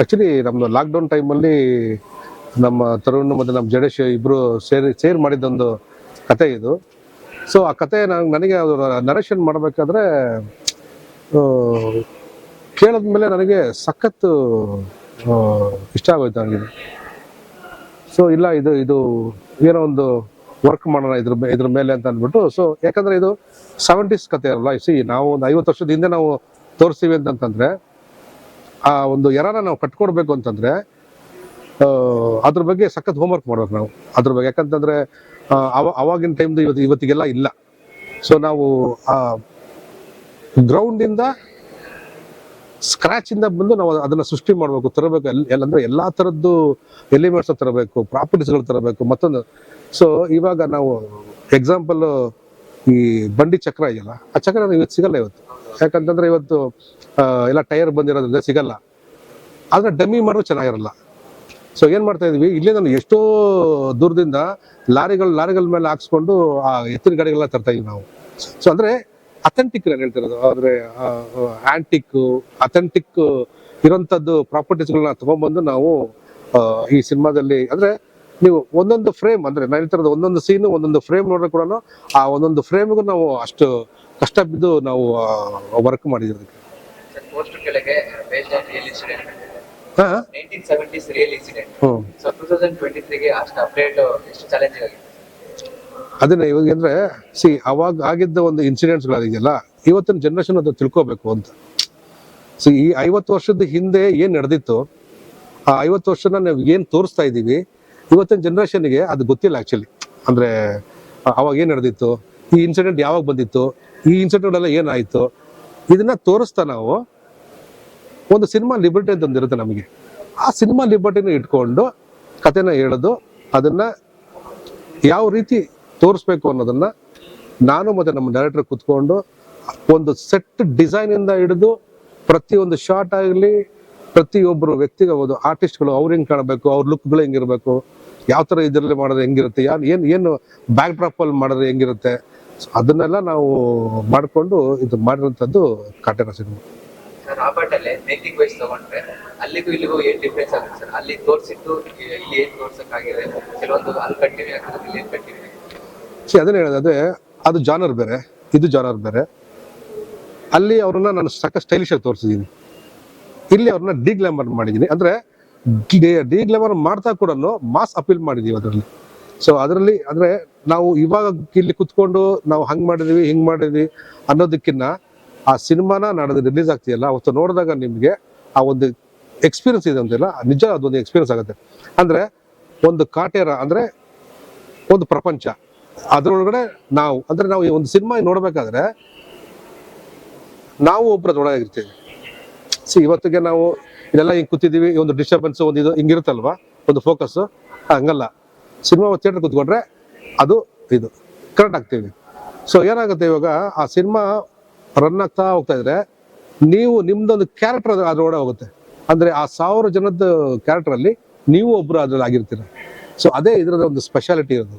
Actually ನಮ್ಮದು lockdown ಟೈಮಲ್ಲಿ ನಮ್ಮ ತರುಣ್ ಮತ್ತು ನಮ್ಮ ಜಡೇಶ್ ಇಬ್ರು ಸೇರಿ, ಸೇರ್ ಮಾಡಿದ್ದೊಂದು ಕತೆ ಇದು. ಸೊ ಆ ಕತೆ ನಾನು ನನಗೆ ನರೇಷನ್ ಮಾಡಬೇಕಾದ್ರೆ ಕೇಳಿದ್ಮೇಲೆ ನನಗೆ ಸಖತ್ತು ಇಷ್ಟ ಆಗೋಯ್ತು ನನಗೆ. ಸೊ ಇಲ್ಲ, ಇದು ಇದು ಏನೋ ಒಂದು ವರ್ಕ್ ಮಾಡೋಣ ಇದ್ರ ಇದ್ರ ಮೇಲೆ ಅಂತ ಅಂದ್ಬಿಟ್ಟು. ಸೊ ಯಾಕಂದ್ರೆ ಇದು ಸೆವೆಂಟೀಸ್ ಕತೆ ಅಲ್ಲ ಸಿ ನಾವು ಒಂದು ಐವತ್ತು ವರ್ಷದ ಹಿಂದೆ ನಾವು ತೋರಿಸ್ತೀವಿ ಅಂತಂತಂದ್ರೆ ಆ ಒಂದು ಎರಾನ ನಾವು ಕಟ್ಕೊಡ್ಬೇಕು ಅಂತಂದ್ರೆ ಅದ್ರ ಬಗ್ಗೆ ಸಖತ್ ಹೋಮ್ವರ್ಕ್ ಮಾಡ್ಬೇಕು ನಾವು. ಅದ್ರ ಬಗ್ಗೆ ಯಾಕಂತಂದ್ರೆ ಅವ, ಅವಾಗಿನ ಟೈಮ್ದು ಇವತ್ತು ಇವತ್ತಿಗೆಲ್ಲ ಇಲ್ಲ. ಸೊ ನಾವು, ಆ ಗ್ರೌಂಡಿಂದ ಸ್ಕ್ರಾಚ್ ಇಂದ ಬಂದು ನಾವು ಅದನ್ನ ಸೃಷ್ಟಿ ಮಾಡಬೇಕು, ತರಬೇಕು. ಎಲ್ಲಂದ್ರೆ ಎಲ್ಲಾ ತರದ್ದು ಎಲಿಮೆಂಟ್ಸ್ ತರಬೇಕು ಪ್ರಾಪರ್ಟೀಸ್ಗಳು ತರಬೇಕು, ಮತ್ತೊಂದು. ಸೊ ಇವಾಗ ನಾವು ಎಕ್ಸಾಂಪಲ್ ಈ ಬಂಡಿ ಚಕ್ರ ಇದೆಯಲ್ಲ, ಆ ಚಕ್ರ ಇವತ್ತು ಸಿಗಲ್ಲ ಇವತ್ತು. ಯಾಕಂತಂದ್ರೆ ಇವತ್ತು ಎಲ್ಲ ಟೈರ್ ಬಂದಿರೋದ್ರಿಂದ ಸಿಗಲ್ಲ. ಆದ್ರೆ ಡಮ್ಮಿ ಮಾಡೋದು ಚೆನ್ನಾಗಿರಲ್ಲ. ಸೊ ಏನ್ ಮಾಡ್ತಾ ಇದೀವಿ? ಇಲ್ಲೇ ನಾನು ಎಷ್ಟೋ ದೂರದಿಂದ ಲಾರಿಗಳು, ಲಾರಿಗಳ ಮೇಲೆ ಹಾಕ್ಸ್ಕೊಂಡು, ಆ, ಎತ್ತಿನ ಗಾಡಿಗಳೆಲ್ಲ ತರ್ತಾ ಇದೀವಿ ನಾವು. ಸೊ ಅಂದ್ರೆ ಅಥೆಂಟಿಕ್ ನಾನು ಹೇಳ್ತಿರೋದು. ಆದ್ರೆ ಆಂಟಿಕ್ ಅಥೆಂಟಿಕ್ ಇರೋಂಥದ್ದು ಪ್ರಾಪರ್ಟೀಸ್ಗಳನ್ನ ತಗೊಂಡ್ಬಂದು ನಾವು ಈ ಸಿನಿಮಾದಲ್ಲಿ, ಅಂದ್ರೆ ನೀವು ಒಂದೊಂದು ಫ್ರೇಮ್ ಅಂದ್ರೆ ನಾನು ಹೇಳ್ತಿರೋದು ಒಂದೊಂದು ಸೀನು ಒಂದೊಂದು ಫ್ರೇಮ್ ನೋಡಿದ್ರೆ ಕೂಡ ಆ ಒಂದೊಂದು ಫ್ರೇಮ್ಗೂ ನಾವು ಅಷ್ಟು ಕಷ್ಟ ಬಿದ್ದು ನಾವು ವರ್ಕ್ ಆಗಿದೆ? ಅದನ್ನ ಇವಾಗ ಅಂದ್ರೆ ಸಿ ಅವಾಗ ಆಗಿದ್ದ ಒಂದು ಇನ್ಸಿಡೆಂಟ್ಸ್ಗಳಾಗಿದೆಯಲ್ಲ ಇವತ್ತಿನ ಜನರೇಷನ್ ಅದು ತಿಳ್ಕೋಬೇಕು ಅಂತ. ಸಿ ಈ ಐವತ್ತು ವರ್ಷದ ಹಿಂದೆ ಏನ್ ನಡೆದಿತ್ತು ಆ ಐವತ್ತು ವರ್ಷನ ನಾವು ಏನ್ ತೋರಿಸ್ತಾ ಇದ್ದೀವಿ ಇವತ್ತಿನ ಜನರೇಷನ್ಗೆ ಅದು ಗೊತ್ತಿಲ್ಲ ಆಕ್ಚುಲಿ ಅಂದ್ರೆ ಅವಾಗ ಏನ್ ನಡೆದಿತ್ತು ಈ ಇನ್ಸಿಡೆಂಟ್ ಯಾವಾಗ ಬಂದಿತ್ತು ಈ ಇನ್ಸಿಡೆಂಟ್ ಎಲ್ಲ ಏನಾಯ್ತು? ಇದನ್ನ ತೋರಿಸ್ತಾ ನಾವು ಒಂದು ಸಿನಿಮಾ ಲಿಬರ್ಟಿ ಅಂತ ನಮಗೆ. ಆ ಸಿನಿಮಾ ಲಿಬರ್ಟಿನ ಇಟ್ಕೊಂಡು ಕತೆನ ಹೇಳೋದು, ಅದನ್ನ ಯಾವ ರೀತಿ ತೋರಿಸ್ಬೇಕು ಅನ್ನೋದನ್ನ ನಾನು ಮತ್ತೆ ನಮ್ಮ ಡೈರೆಕ್ಟರ್ ಕುತ್ಕೊಂಡು ಒಂದು ಸೆಟ್ ಡಿಸೈನ್ ಇಂದ ಹಿಡಿದು ಪ್ರತಿಯೊಂದು ಶಾರ್ಟ್ ಆಗಲಿ ಪ್ರತಿಯೊಬ್ಬರು ವ್ಯಕ್ತಿಗೆ ಆರ್ಟಿಸ್ಟ್ ಆರ್ಟಿಸ್ಟ್ಗಳು ಅವ್ರು ಹೆಂಗೆ ಕಾಣಬೇಕು, ಅವ್ರ ಲುಕ್ಗಳು ಹೆಂಗಿರ್ಬೇಕು, ಯಾವ ತರ ಇದರಲ್ಲಿ ಮಾಡೋದು ಹೆಂಗಿರುತ್ತೆ ಯಾರು ಏನು ಏನು ಬ್ಯಾಕ್ ಡ್ರಾಪ್ ಅಲ್ಲಿ ಮಾಡಿದ್ರೆ ಹೆಂಗಿರುತ್ತೆ ಅದನ್ನೆಲ್ಲ ನಾವು ಮಾಡಿಕೊಂಡು ಇದು ಮಾಡಿರುವಂತದ್ದು ಕಾಟೇರ ಸಿನಿಮಾ. ಸರ್ ಆ ಅಲ್ಲೇ ಮೇಕಿಂಗ್ ವೈಸ್ ತಗೊಂಡ್ರೆ ಅಲ್ಲಿಗೂ ಇಲ್ಲಿಗೂ ಏನ್ ಡಿಫ್ರೆನ್ಸ್ ಆಗುತ್ತೆ ಸರ್ ಅಲ್ಲಿ ತೋರಿಸಿದ್ದು ಇಲ್ಲಿ ಏನ್ ತೋರ್ಸಕ್ಕಾಗಿದೆ? ಕೆಲವೊಂದು ಅಲ್ಲಿ ಕಂಟಿನ್ಯೂ ಆಗ್ತದೆ ಇಲ್ಲಿ ಏನ್ ಕಂಟಿನ್ಯೂ ಸಿ ಅದನ್ನ ಹೇಳೋದು ಅದೇ ಅದು ಜಾನರ್ ಬೇರೆ ಇದು ಜಾನರ್ ಬೇರೆ. ಅಲ್ಲಿ ಅವ್ರನ್ನ ನಾನು ಸಾಕಷ್ಟು ಸ್ಟೈಲಿಶ್ ಆಗಿ ತೋರಿಸಿದ್ದೀನಿ. ಇಲ್ಲಿ ಅವ್ರನ್ನ ಡಿ ಗ್ಲಾಮರ್ ಮಾಡಿದ್ದೀನಿ. ಅಂದ್ರೆ ಡಿ ಗ್ಲಾಮರ್ ಮಾಡ್ತಾ ಕೂಡ ಮಾಸ್ ಅಪೀಲ್ ಮಾಡಿದೀವಿ ಅದರಲ್ಲಿ. ಸೊ ಅದರಲ್ಲಿ ಅಂದ್ರೆ ನಾವು ಇವಾಗ ಇಲ್ಲಿ ಕುತ್ಕೊಂಡು ನಾವು ಹಂಗ್ ಮಾಡಿದೀವಿ, ಹಿಂಗ್ ಮಾಡಿದ್ವಿ ಅನ್ನೋದಕ್ಕಿನ್ನ ಆ ಸಿನಿಮಾನ ನಾಡೋದು ರಿಲೀಸ್ ಆಗ್ತೀಯಲ್ಲ, ಅವತ್ತು ನೋಡಿದಾಗ ನಿಮ್ಗೆ ಆ ಒಂದು ಎಕ್ಸ್ಪೀರಿಯನ್ಸ್ ಇದೆ ಅಂತಿಲ್ಲ, ನಿಜ ಅದೊಂದು ಎಕ್ಸ್ಪೀರಿಯನ್ಸ್ ಆಗುತ್ತೆ. ಅಂದ್ರೆ ಒಂದು ಕಾಟೇರ ಅಂದ್ರೆ ಒಂದು ಪ್ರಪಂಚ. ಅದ್ರೊಳಗಡೆ ನಾವು, ಅಂದ್ರೆ ನಾವು ಒಂದು ಸಿನಿಮಾ ನೋಡ್ಬೇಕಾದ್ರೆ ನಾವು ಒಬ್ಬರದೊಳಗಿರ್ತೀವಿ ಸಿ ಇವತ್ತಿಗೆ ನಾವು ಇದೆಲ್ಲ ಹಿಂಗೆ ಕೂತಿದೀವಿ, ಈ ಒಂದು ಡಿಸ್ಟರ್ಬೆನ್ಸ್ ಒಂದು ಇದು ಹಿಂಗಿರುತ್ತಲ್ವಾ? ಒಂದು ಫೋಕಸ್ ಹಂಗಲ್ಲ. ಸಿನಿಮಾ ಥಿಯೇಟರ್ ಕೂತ್ಕೊಂಡ್ರೆ ಅದು ಇದು ಕರೆಕ್ಟ್ ಆಗ್ತೀವಿ ಸೊ ಏನಾಗುತ್ತೆ ಇವಾಗ ಆ ಸಿನಿಮಾ ರನ್ ಆಗ್ತಾ ಹೋಗ್ತಾ ಇದ್ರೆ ನೀವು ನಿಮ್ದೊಂದು ಕ್ಯಾರೆಕ್ಟರ್ ಅದ್ರೊಳಗಡೆ ಹೋಗುತ್ತೆ. ಅಂದ್ರೆ ಆ ಸಾವಿರ ಜನದ ಕ್ಯಾರೆಕ್ಟರ್ ಅಲ್ಲಿ ನೀವು ಒಬ್ರು ಅದ್ರಲ್ಲಿ ಆಗಿರ್ತೀರ. ಸೊ ಅದೇ ಇದರ ಒಂದು ಸ್ಪೆಷಾಲಿಟಿ ಇರೋದು.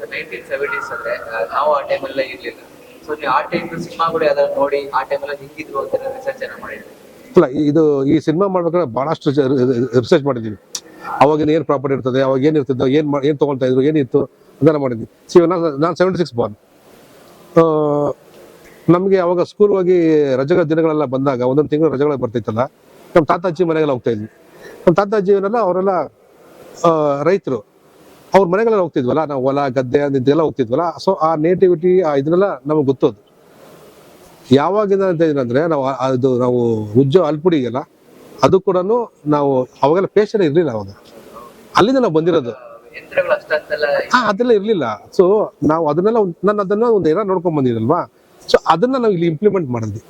ಅಂದ್ರೆ ನಾವು ಆ ಟೈಮಲ್ಲೇ ಇರ್ಲಿಲ್ಲ. ಸೊ ನೀವು ಆ ಟೈಮ್ ಸಿನಿಮಾಗಳು ಯಾವ್ದಾದ್ರು ನೋಡಿ ಆ ಟೈಮಲ್ಲಿ ಹಿಂಗಿದ್ರು ಅಂತ ರಿಸರ್ಚ್ ಏನೋ ಮಾಡಿದ್ರಿ? ಇಲ್ಲ ಇದು ಈ ಸಿನಿಮಾ ಮಾಡ್ಬೇಕಾದ್ರೆ ಬಹಳಷ್ಟು ರಿಸರ್ಚ್ ಮಾಡಿದ್ದೀವಿ. ಅವಾಗಿನ ಏನು ಪ್ರಾಪರ್ಟಿ ಇರ್ತದೆ, ಅವಾಗ ಏನು ಇರ್ತಿದ್ದೋ ಏನು ಏನು ತೊಗೊಳ್ತಾ ಇದ್ರು ಏನಿತ್ತು ಅದೆಲ್ಲ ಮಾಡಿದ್ವಿ. ಸಿ ನಾನು ನಾನು ಸೆವೆಂಟಿ ಸಿಕ್ಸ್ ಬಾರ್ನ್ ನಮಗೆ ಅವಾಗ ಸ್ಕೂಲ್ ಹೋಗಿ ರಜೆಗಳ ದಿನಗಳೆಲ್ಲ ಬಂದಾಗ, ಒಂದೊಂದು ತಿಂಗಳು ರಜೆಗಳು ಬರ್ತಿತ್ತಲ್ಲ ನಮ್ಮ ತಾತಾಜಿ ಮನೆಗೆಲ್ಲ ಹೋಗ್ತಾ ಇದ್ವಿ. ನಮ್ಮ ತಾತಾಜಿಯವರೆಲ್ಲ ಅವರೆಲ್ಲ ರೈತರು. ಅವ್ರ ಮನೆಗಳೆಲ್ಲ ಹೋಗ್ತಿದ್ವಲ್ಲ, ನಾವು ಹೊಲ, ಗದ್ದೆ ಇದೆಲ್ಲ ಹೋಗ್ತಿದ್ವಲ್ಲ ಸೊ ಆ ನೇಟಿವಿಟಿ ಆ ಇದನ್ನೆಲ್ಲ ನಮಗೆ ಗೊತ್ತೋದು. ಯಾವಾಗಿಂದ ಅಂತ ಏನಂದ್ರೆ ನಾವು ಅದು ನಾವು ಉಜ್ಜೋ ಅಲ್ಪುಡಿ ಇದೆಯಲ್ಲ ಅದು ಕೂಡ ನಾವು ಅವಾಗೆಲ್ಲ ಪೇಷನ್ ಇರಲಿಲ್ಲ ಅವಾಗ. ಅಲ್ಲಿಂದ ನಾವು ಬಂದಿರೋದು. ಹಾ ಅದೆಲ್ಲ ಇರಲಿಲ್ಲ. ಸೊ ನಾವು ಅದನ್ನೆಲ್ಲ ನಾನು ಅದನ್ನ ಒಂದು ಏನೋ ನೋಡ್ಕೊಂಡ್ ಬಂದಿರಲ್ವಾ ಸೊ ಅದನ್ನ ನಾವು ಇಲ್ಲಿ ಇಂಪ್ಲಿಮೆಂಟ್ ಮಾಡಿದ್ವಿ.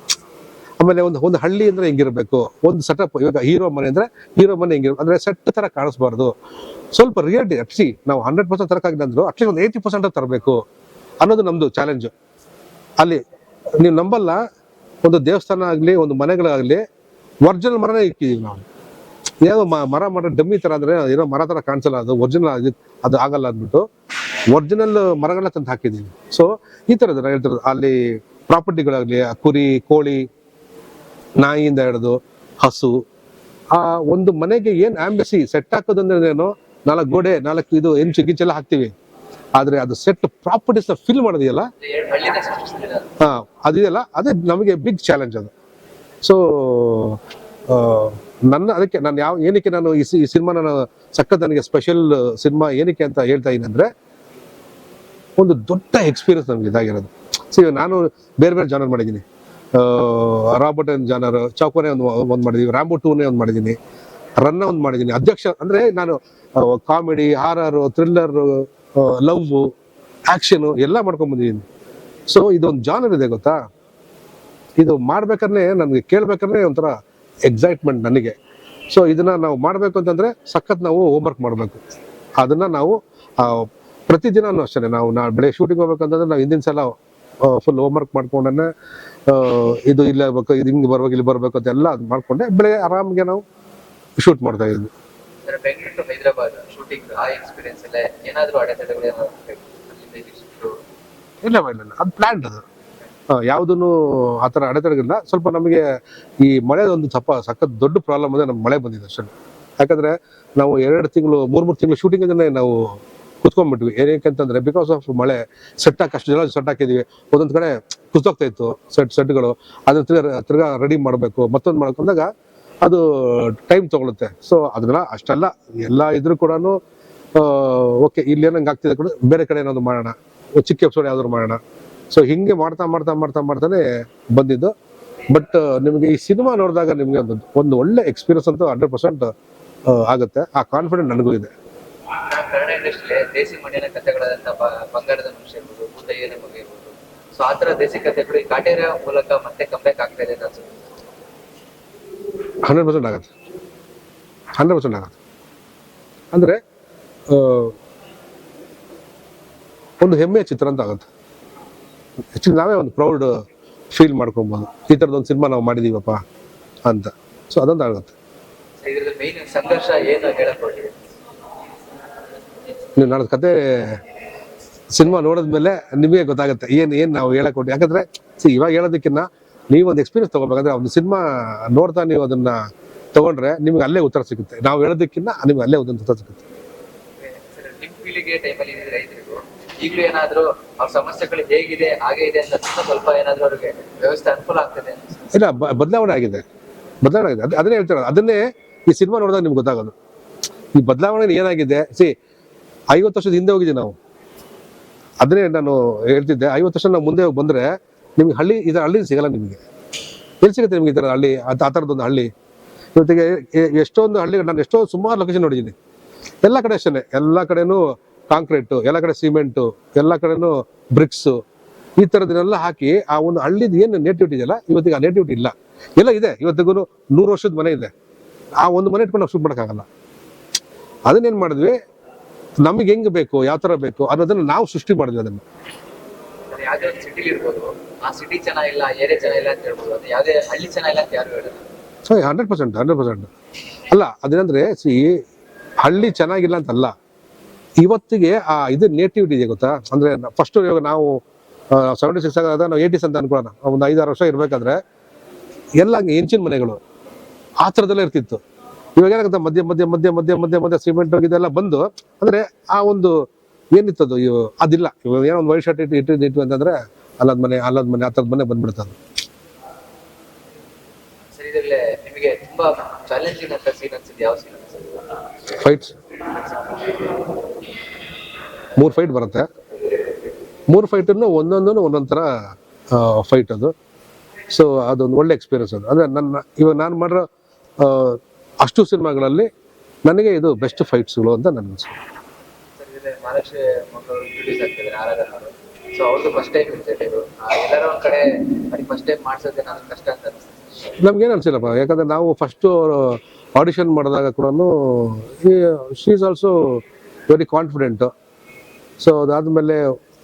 ಆಮೇಲೆ ಒಂದು ಒಂದು ಹಳ್ಳಿ ಅಂದ್ರೆ ಹೆಂಗಿರ್ಬೇಕು? ಒಂದು ಸೆಟಪ್ ಇವಾಗ ಹೀರೋ ಮನೆ ಅಂದ್ರೆ ಹೀರೋ ಮನೆ ಹೆಂಗಿರ್ ಅಂದ್ರೆ ಸೆಟ್ ತರ ಕಾಣಿಸ್ಬಾರ್ದು. ಸ್ವಲ್ಪ ರಿಯಾಲಿಟಿ ಅಟ್ಸಿ ನಾವು ಹಂಡ್ರೆಡ್ ಪರ್ಸೆಂಟ್ ತರಕಾಗಿಲ್ಲ ಅಂದ್ರು ಅಟ್ಲೀಸ್ಟ್ ಒಂದು ಏಯ್ಟಿ ಪರ್ಸೆಂಟ್ ತರಬೇಕು ಅನ್ನೋದು ನಮ್ದು ಚಾಲೆಂಜ್ ಅಲ್ಲಿ ನೀವು ನಂಬಲ್ಲ ಒಂದು ದೇವಸ್ಥಾನ ಆಗಲಿ ಒಂದು ಮನೆಗಳಾಗ್ಲಿ ಒರಿಜಿನಲ್ ಮರನೇ ಇಕ್ಕಿದೀವಿ ನಾವು. ಏನೋ ಮ- ಮರ ಮರ ಡಮ್ಮಿ ತರ ಅಂದ್ರೆ ಏನೋ ಮರ ತರ ಕಾಣಿಸಲ್ಲ ಅದು ಒರಿಜಿನಲ್ ಅದು ಆಗಲ್ಲ ಅಂದ್ಬಿಟ್ಟು ಒರಿಜಿನಲ್ ಮರಗಳನ್ನ ತಂದು ಹಾಕಿದೀವಿ. ಸೊ ಈ ತರದ್ದು ನಾನು ಹೇಳ್ತಿರೋದು. ಅಲ್ಲಿ ಪ್ರಾಪರ್ಟಿಗಳಾಗ್ಲಿ ಕುರಿ ಕೋಳಿ ನಾಯಿಯಿಂದ ಹಿಡಿದು ಹಸು ಆ ಒಂದು ಮನೆಗೆ ಏನ್ ಆಂಬಿಸಿ ಸೆಟ್ ಹಾಕೋದಂದ್ರೆ ಏನು ನಾಲ್ಕು ಗೋಡೆ ನಾಲ್ಕು ಇದು ಏನು ಗಿಂಚೆಲ್ಲ ಹಾಕ್ತಿವಿ. ಆದ್ರೆ ಅದು ಸೆಟ್ ಪ್ರಾಪರ್ಟೀಸ್ ಫಿಲ್ ಹಳ್ಳಿನೇ ಸೃಷ್ಟಿಸ್ತಿಲ್ಲ ಹಾ ಅದಿದೆಯಲ್ಲ ಅದೇ ನಮಗೆ ಬಿಗ್ ಚಾಲೆಂಜ್ ಅದು. ಸೊ ನನ್ನ ಅದಕ್ಕೆ ನಾನು ಯಾವ ಏನಕ್ಕೆ ನಾನು ಈ ಈ ಸಿನಿಮಾ ನಾನು ಸಖತ್ ನನಗೆ ಸ್ಪೆಷಲ್ ಸಿನಿಮಾ ಏನಕ್ಕೆ ಅಂತ ಹೇಳ್ತಾ ಇದ್ದೀನಿ ಅಂದ್ರೆ ಒಂದು ದೊಡ್ಡ ಎಕ್ಸ್ಪೀರಿಯನ್ಸ್ ನಮ್ಗೆ ಇದಾಗಿರೋದು. ಸಿ ನಾನು ಬೇರೆ ಬೇರೆ ಜಾನರ್ ಮಾಡಿದ್ದೀನಿ. ರಾಬರ್ಟ್ ಜಾನರ್ ಚೌಕೋನೆ ಒಂದು ಒಂದು ಮಾಡಿದ್ದೀನಿ ರಾಂಬೋ ಟೂನೇ ಒಂದು ಮಾಡಿದ್ದೀನಿ ರನ್ನ ಒಂದು ಮಾಡಿದ್ದೀನಿ ಅಧ್ಯಕ್ಷ ಅಂದ್ರೆ ನಾನು comedy horror thriller love action ಎಲ್ಲ ಮಾಡ್ಕೊಂಡ್ ಬಂದಿದ್ದೀನಿ. ಸೊ ಇದೊಂದು ಜಾನರ್ ಇದೆ ಗೊತ್ತಾ? ಇದು ಮಾಡ್ಬೇಕಾದ್ರೆ ನನಗೆ ಕೇಳ್ಬೇಕಾದ್ರೆ ಒಂಥರ ಎಕ್ಸೈಟ್ಮೆಂಟ್ ನನಗೆ. ಸೊ ಇದನ್ನ ನಾವು ಮಾಡಬೇಕು ಅಂತಂದ್ರೆ ಸಖತ್ ನಾವು ಹೋಮ್ವರ್ಕ್ ಮಾಡಬೇಕು. ಅದನ್ನ ನಾವು ಪ್ರತಿದಿನನೂ ಅಷ್ಟೇ ನಾವು ನಾ ಬೆಳಗ್ಗೆ ಶೂಟಿಂಗ್ ಹೋಗ್ಬೇಕಂತಂದ್ರೆ ನಾವು ಹಿಂದಿನ ಸಲ ಫುಲ್ ಹೋಮ್ವರ್ಕ್ ಮಾಡ್ಕೊಂಡೇ ಇದು ಇಲ್ಲ ಹೋಗ್ಬೇಕು ಇದು ಹಿಂಗೆ ಬರ್ಬೇಕು ಇಲ್ಲಿ ಬರ್ಬೇಕು ಅಂತ ಎಲ್ಲ ಅದು ಮಾಡ್ಕೊಂಡೆ ಬೆಳಗ್ಗೆ ಆರಾಮ್ಗೆ ನಾವು ಶೂಟ್ ಮಾಡ್ತಾ ಇದ್ವಿ. ಸರ್ ಬೆಂಗಳೂರು ಹೈದರಾಬಾದ್ ಶೂಟಿಂಗ್ ಆ ಎಕ್ಸ್ಪೀರಿಯನ್ಸ್ ಅಲ್ಲೇ ಏನಾದ್ರು ಅಡೆತಡೆಗಳು ಏನಾದ್ರು ಅಲ್ಲಿಂದ ಇಲ್ಲ ಇಲ್ಲ ಇಲ್ಲ ಅದು ಪ್ಲ್ಯಾನ್ ಅದು. ಯಾವುದೂ ಆ ಥರ ಅಡೆತಡೆಗಳಿಲ್ಲ. ಸ್ವಲ್ಪ ನಮಗೆ ಈ ಮಳೆ ಒಂದು ಸ್ವಲ್ಪ ಸಖತ್ ದೊಡ್ಡ ಪ್ರಾಬ್ಲಮ್ ಅಂದರೆ ನಮ್ಮ ಮಳೆ ಬಂದಿದೆ ಅಷ್ಟೇ. ಯಾಕಂದ್ರೆ ನಾವು ಎರಡು ತಿಂಗಳು, ಮೂರು ಮೂರು ತಿಂಗಳು ಶೂಟಿಂಗ್ ನಾವು ಕುತ್ಕೊಂಡ್ಬಿಟ್ವಿ. ಏನಕ್ಕೆ ಬಿಕಾಸ್ ಆಫ್ ಮಳೆ ಸೆಟ್ ಹಾಕಿ ಅಷ್ಟು ಜನ ಸೆಟ್ ಹಾಕಿದೀವಿ. ಒಂದೊಂದು ಕಡೆ ಕುಸ್ತೋಗ್ತಾ ಇತ್ತು ಸೆಟ್ ಸೆಟ್ಗಳು ಅದನ್ನ ತಿರ್ಗಾ ತಿರ್ಗಾ ರೆಡಿ ಮಾಡಬೇಕು. ಮತ್ತೊಂದು ಮಾಡ್ಕೊಂಡಾಗ ಅದು ಟೈಮ್ ತಗೊಳುತ್ತೆ. ಸೊ ಅದನ್ನ ಅಷ್ಟಲ್ಲ. ಎಲ್ಲ ಇದ್ರೂ ಕೂಡ ಓಕೆ ಇಲ್ಲಿ ಏನಂಗೆ ಆಗ್ತಿದೆ ಕೂಡ ಬೇರೆ ಕಡೆ ಏನಾದ್ರು ಮಾಡೋಣ. ಚಿಕ್ಕ ಎಪಿಸೋಡ್ ಯಾವ್ದಾದ್ರು ಮಾಡೋಣ. ಸೊ ಹಿಂಗೆ ಮಾಡ್ತಾ ಮಾಡ್ತಾ ಮಾಡ್ತಾ, ಮಾಡ್ತಾನೆ ಬಂದಿದ್ದು. ಬಟ್ ನಿಮಗೆ ಈ ಸಿನಿಮಾ ನೋಡಿದಾಗ ನಿಮಗೆ ಒಂದು ಒಂದು ಒಳ್ಳೆ ಎಕ್ಸ್ಪೀರಿಯನ್ಸ್ ಅಂತೂ ಹಂಡ್ರೆಡ್ ಪರ್ಸೆಂಟ್ ಆಗುತ್ತೆ. ಆ ಕಾನ್ಫಿಡೆಂಟ್ ನನಗೂ ಇದೆ. ಕನ್ನಡ ಇಂಡಸ್ಟ್ರಿ ದೇಸಿ ಮಣ್ಣಿನ ಕಥೆಗಳಾದಂತ ಬಂಗಾರದ ಮನುಷ್ಯ ಇರ್ಬೋದು ಭೂತಯ್ಯನ ಮಗ ಇರ್ಬೋದು ಸೊ ಆ ತರ ದೇಸಿ ಕಥೆಗಳು ಈ ಕಾಟೇರ ಮೂಲಕ ಮತ್ತೆ ಕಂಬ್ಯಾಕ್ ಆಗ್ತಾ ಇದೆ ಅಂತ ಹಂಡ್ರೆಡ್ ಪರ್ಸೆಂಟ್ ಆಗುತ್ತೆ. ಹಂಡ್ರೆಡ್ ಪರ್ಸೆಂಟ್ ಆಗುತ್ತೆ. ಅಂದರೆ ಒಂದು ಹೆಮ್ಮೆಯ ಚಿತ್ರ ಅಂತ ಆಗುತ್ತೆ. ಆ್ಯಕ್ಚುಲಿ ನಾವೇ ಒಂದು ಪ್ರೌಡ್ ಫೀಲ್ ಮಾಡ್ಕೊಬೋದು. ಈ ಥರದ್ದು ಒಂದು ಸಿನಿಮಾ ನಾವು ಮಾಡಿದೀವಪ್ಪ ಅಂತ. ಸೊ ಅದೊಂದು ಆಗುತ್ತೆ. ನೀವು ನಾಳೆ ಕತೆ ಸಿನಿಮಾ ನೋಡಿದ್ಮೇಲೆ ನಿಮಗೆ ಗೊತ್ತಾಗುತ್ತೆ. ಏನು ಏನು ನಾವು ಹೇಳಕ್ ಯಾಕಂದರೆ ಸಿ ಇವಾಗ ಹೇಳೋದಕ್ಕಿಂತ ನೀವು ಒಂದು ಎಕ್ಸ್ಪೀರಿಯನ್ಸ್ ತಗೋಬೇಕಂದ್ರೆ ಒಂದು ಸಿನಿಮಾ ನೋಡ್ತಾ ನೀವು ಅದನ್ನ ತಗೊಂಡ್ರೆ ನಿಮಗೆ ಅಲ್ಲೇ ಉತ್ತರ ಸಿಗುತ್ತೆ. ನಾವು ಹೇಳೋದಕ್ಕಿಂತ ನಿಮ್ಗೆ ಅಲ್ಲೇ ಒಂದು ಉತ್ತರ ಸಿಗುತ್ತೆ. ನಿಮ್ ಪೀಳಿಗೆ ಟೈಮಲ್ಲಿ ಇದ್ರೆ ರೈತರಿಗೂ, ಈಗಲೂ ಏನಾದ್ರು ಅವ್ರ ಸಮಸ್ಯೆಗಳು ಹೇಗಿದೆ, ಹಾಗೆ ಇದೆ ಅಂತ ಸ್ವಲ್ಪ ಏನಾದ್ರು ಅವ್ರಿಗೆ ವ್ಯವಸ್ಥೆ ಅನುಕೂಲ ಆಗ್ತದೆ. ಇಲ್ಲ ಬದಲಾವಣೆ ಆಗಿದೆ. ಬದಲಾವಣೆ ಆಗಿದೆ. ಅದ್- ಅದನ್ನೇ ಹೇಳ್ತಾರೆ ಅದನ್ನೇ ಈ ಸಿನಿಮಾ ನೋಡಿದಾಗ ನಿಮ್ಗೆ ಗೊತ್ತಾಗೋದು. ಈ ಬದಲಾವಣೆ ಏನಾಗಿದೆ? ಸಿ, ಐವತ್ತು ವರ್ಷದ ಹಿಂದೆ ಹೋಗಿದ್ದೆ ನಾವು. ಅದನ್ನೇ ನಾನು ಹೇಳ್ತಿದ್ದೆ, ಐವತ್ತು ವರ್ಷ ನಾವು ಮುಂದೆ ಬಂದ್ರೆ ನಿಮ್ಗೆ ಹಳ್ಳಿ ಇದರ ಹಳ್ಳಿ ಸಿಗಲ್ಲ ನಿಮಗೆ. ಎಲ್ಲಿ ಸಿಗುತ್ತೆ ನಿಮ್ಗೆ ಥರ ಹಳ್ಳಿ? ಆ ಥರದ್ದೊಂದು ಹಳ್ಳಿ. ಇವತ್ತಿಗೆ ಎಷ್ಟೊಂದು ಹಳ್ಳಿ ನಾನು ಎಷ್ಟೋ ಸುಮಾರು ಲೊಕೇಶನ್ ನೋಡಿದ್ದೀನಿ. ಎಲ್ಲ ಕಡೆ ಅಷ್ಟೇ ಎಲ್ಲ ಕಡೆನೂ ಕಾಂಕ್ರೀಟು ಎಲ್ಲ ಕಡೆ ಸಿಮೆಂಟು ಎಲ್ಲ ಕಡೆನೂ ಬ್ರಿಕ್ಸು ಈ ಥರದನ್ನೆಲ್ಲ ಹಾಕಿ ಆ ಒಂದು ಹಳ್ಳಿದ ಏನು ನೇಟಿವಿಟಿ ಇದೆಯಲ್ಲ ಇವತ್ತಿಗೆ ಆ ನೇಟಿವಿಟಿ ಇಲ್ಲ. ಎಲ್ಲ ಇದೆ. ಇವತ್ತಿಗೂ ನೂರು ವರ್ಷದ ಮನೆ ಇದೆ. ಆ ಒಂದು ಮನೆ ಇಟ್ಕೊಂಡು ನಾವು ಶೂಟ್ ಮಾಡೋಕ್ಕಾಗಲ್ಲ. ಅದನ್ನೇನು ಮಾಡಿದ್ವಿ? ನಮಗೆ ಹೆಂಗೆ ಬೇಕು ಯಾವ ಥರ ಬೇಕು ಅನ್ನೋದನ್ನ ನಾವು ಸೃಷ್ಟಿ ಮಾಡಿದ್ವಿ ಅದನ್ನು. ಅದು ಯಾವ್ದೇ ಒಂದು ಸಿಟಿಲಿ ಇರ್ಬೋದು ಆ ಸಿಟಿ ಚೆನ್ನಾಗಿಲ್ಲ ಏರಿಯಾ ಚೆನ್ನಾಗಿಲ್ಲ ಅಂತ ಹೇಳ್ಬೋದು ಅದು ಯಾವ್ದೇ ಹಳ್ಳಿ ಚೆನ್ನಾಗಿಲ್ಲ ಅಂತ ಯಾರು ಹೇಳಲ್ಲ. So hundred percent hundred percent ಅಲ್ಲ ಅದೇನಂದ್ರೆ ಸಿ ಹಳ್ಳಿ ಚೆನ್ನಾಗಿಲ್ಲ ಅಂತಲ್ಲ. ಇವತ್ತಿಗೆ ಆ ಇದು ನೇಟಿವಿಟಿ ಇದೆ ಗೊತ್ತಾ? ಅಂದ್ರೆ ಫಸ್ಟ್ ಇವಾಗ ನಾವು ಸೆವೆಂಟಿ ಸಿಕ್ಸ್ ಆಗ ನಾವು ಏಯ್ಟೀಸ್ ಅಂತ ಅನ್ಕೊಳ್ಳೋಣ. ಒಂದು ಐದಾರು ವರ್ಷ ಇರ್ಬೇಕಾದ್ರೆ ಎಲ್ಲ ಹಂಗೆ ಹೆಂಚಿನ ಮನೆಗಳು ಆ ಥರದಲ್ಲೇ ಇರ್ತಿತ್ತು. ಇವಾಗ ಏನಾಗುತ್ತೆ? ಮಧ್ಯ ಮಧ್ಯ ಮಧ್ಯ ಮಧ್ಯ ಮಧ್ಯ ಮಧ್ಯ ಸಿಮೆಂಟ್ ಇದೆಲ್ಲ ಬಂದು ಅಂದ್ರೆ ಆ ಒಂದು ಏನಿತ್ತದು ಇವು ಅದಿಲ್ಲ. ಇವಾಗ ಏನೋ ಒಂದು ವೈಟ್ ಶರ್ಟ್ ಇಟ್ಟು ಇಟ್ಟು ಇಟ್ಟು ಅಂತಂದ್ರೆ ಅಲ್ಲದ ಮನೆ ಅಲ್ಲದ ಮನೆ, ಆ ಥರದ ಮನೆ ಬಂದ್ಬಿಡ್ತದೆ ನಿಮಗೆ ತುಂಬಾ ಚಾಲೆಂಜಿಂಗ್ ಅಂತ ಸೀನ್ ಯಾವ ಸೀನ್ ಫೈಟ್ಸ್ ಮೂರು ಫೈಟ್ ಬರುತ್ತೆ. ಮೂರು ಫೈಟನ್ನು ಒಂದೊಂದನ್ನು ಒಂದೊಂದು ಥರ ಫೈಟ್ ಅದು. ಸೊ ಅದೊಂದು ಒಳ್ಳೆ ಎಕ್ಸ್ಪೀರಿಯನ್ಸ್ ಅದು. ಅಂದರೆ ನನ್ನ ಇವಾಗ ನಾನು ಮಾಡಿರೋ ಅಷ್ಟು ಸಿನಿಮಾಗಳಲ್ಲಿ ನನಗೆ ಇದು ಬೆಸ್ಟ್ ಫೈಟ್ಸ್ಗಳು ಅಂತ ನನ್ನ ನಮ್ಗೇನು ಅನ್ಸಿಲ್ಲಪ್ಪ. ಯಾಕಂದ್ರೆ ನಾವು ಫಸ್ಟು ಆಡಿಷನ್ ಮಾಡಿದಾಗ ಕೂಡ she is also very confident so ಅದಾದಮೇಲೆ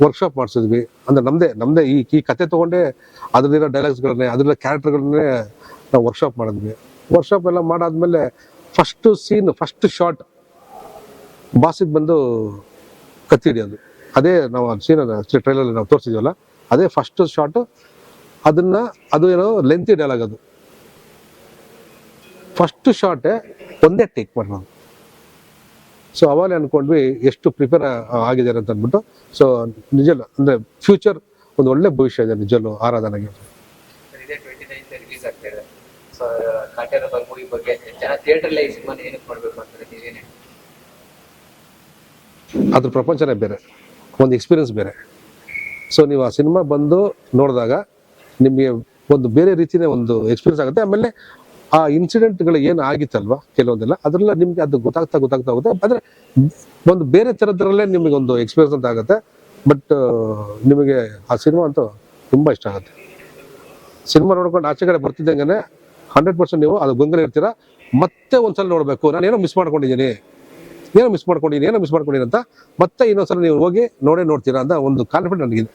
ವರ್ಕ್ಶಾಪ್ ಮಾಡಿಸಿದ್ವಿ. ಅಂದ್ರೆ ನಮ್ಮದೇ ನಮ್ಮದೇ ಈ ಈ ಕತೆ ತೊಗೊಂಡೇ ಅದ್ರಲ್ಲಿರೋ ಡೈಲಾಗ್ಸ್ಗಳನ್ನೇ ಕ್ಯಾರೆಕ್ಟರ್ ಕ್ಯಾರೆಕ್ಟರ್ಗಳನ್ನೇ ನಾವು ವರ್ಕ್ಶಾಪ್ ಮಾಡಿದ್ವಿ. ವರ್ಕ್ಶಾಪ್ ಎಲ್ಲ ಮಾಡಾದ್ಮೇಲೆ ಫಸ್ಟ್ ಸೀನ್ ಫಸ್ಟ್ ಶಾಟ್ ಬಾಸಿಗೆ ಬಂದು ಕತ್ತಿ ಹಿಡಿಯೋದು ಅದೇ ನಾವು ಸೀನ್ ಟ್ರೈಲಲ್ಲಿ ನಾವು ತೋರಿಸಿದ್ವಲ್ಲ, ಅದೇ ಫಸ್ಟ್ ಶಾಟು ಅದನ್ನ, ಅದು ಏನೋ ಲೆಂತಿ ಡೈಲಾಗ್ ಅದು. ಫಸ್ಟ್ ಶಾಟ್ ಒಂದೇ ಟೇಕ್ ಮಾಡೋಣ ಸೊ ಅವಾಗಲೇ ಅನ್ಕೊಂಡ್ವಿ ಎಷ್ಟು ಪ್ರಿಪೇರ್ ಆಗಿದ್ದಾರೆ ಅಂತ ಅಂದ್ಬಿಟ್ಟು. ಸೊ ನಿಜಲ್ಲ ಅಂದ್ರೆ ಫ್ಯೂಚರ್ ಒಂದು ಒಳ್ಳೆ ಭವಿಷ್ಯ ಇದೆ ನಿಜಲ್ಲೂ ಆರಾಧನೆಗೆ. ಅದ್ರ ಪ್ರಪಂಚನೇ ಬೇರೆ ಒಂದು ಎಕ್ಸ್ಪೀರಿಯನ್ಸ್ ಬೇರೆ. ಸೊ ನೀವು ಆ ಸಿನಿಮಾ ಬಂದು ನೋಡಿದಾಗ ನಿಮಗೆ ಒಂದು ಬೇರೆ ರೀತಿಯೇ ಒಂದು ಎಕ್ಸ್ಪೀರಿಯನ್ಸ್ ಆಗುತ್ತೆ. ಆಮೇಲೆ ಆ ಇನ್ಸಿಡೆಂಟ್ಗಳು ಏನು ಆಗಿತ್ತಲ್ವಾ? ಕೆಲವೊಂದೆಲ್ಲ, ಅದರಲ್ಲ ನಿಮ್ಗೆ ಅದು ಗೊತ್ತಾಗ್ತಾ ಗೊತ್ತಾಗ್ತಾ ಹೋಗುತ್ತೆ. ಆದರೆ ಒಂದು ಬೇರೆ ಥರದ್ರಲ್ಲೇ ನಿಮಗೆ ಒಂದು ಎಕ್ಸ್ಪೀರಿಯನ್ಸ್ ಅಂತ ಆಗುತ್ತೆ. ಬಟ್ ನಿಮಗೆ ಆ ಸಿನಿಮಾ ಅಂತೂ ತುಂಬ ಇಷ್ಟ ಆಗುತ್ತೆ. ಸಿನಿಮಾ ನೋಡ್ಕೊಂಡು ಆಚೆ ಕಡೆ ಬರ್ತಿದ್ದಂಗೆ ಹಂಡ್ರೆಡ್ ಪರ್ಸೆಂಟ್ ನೀವು ಅದು ಗೊಂದಲ ಇರ್ತೀರಾ? ಮತ್ತೆ ಒಂದ್ಸಲ ನೋಡಬೇಕು. ನಾನು ಏನೋ ಮಿಸ್ ಮಾಡ್ಕೊಂಡಿದ್ದೀನಿ. ಏನೋ ಮಿಸ್ ಮಾಡ್ಕೊಂಡಿದ್ದೀನಿ, ಏನೋ ಮಿಸ್ ಮಾಡ್ಕೊಂಡಿದ್ದೀನಿ ಅಂತ ಮತ್ತೆ ಇನ್ನೊಂದ್ಸಲ ನೀವು ಹೋಗಿ ನೋಡೇ ನೋಡ್ತೀರಾ ಅಂತ ಒಂದು ಕಾನ್ಫಿಡೆಂಟ್ ನನಗಿದೆ.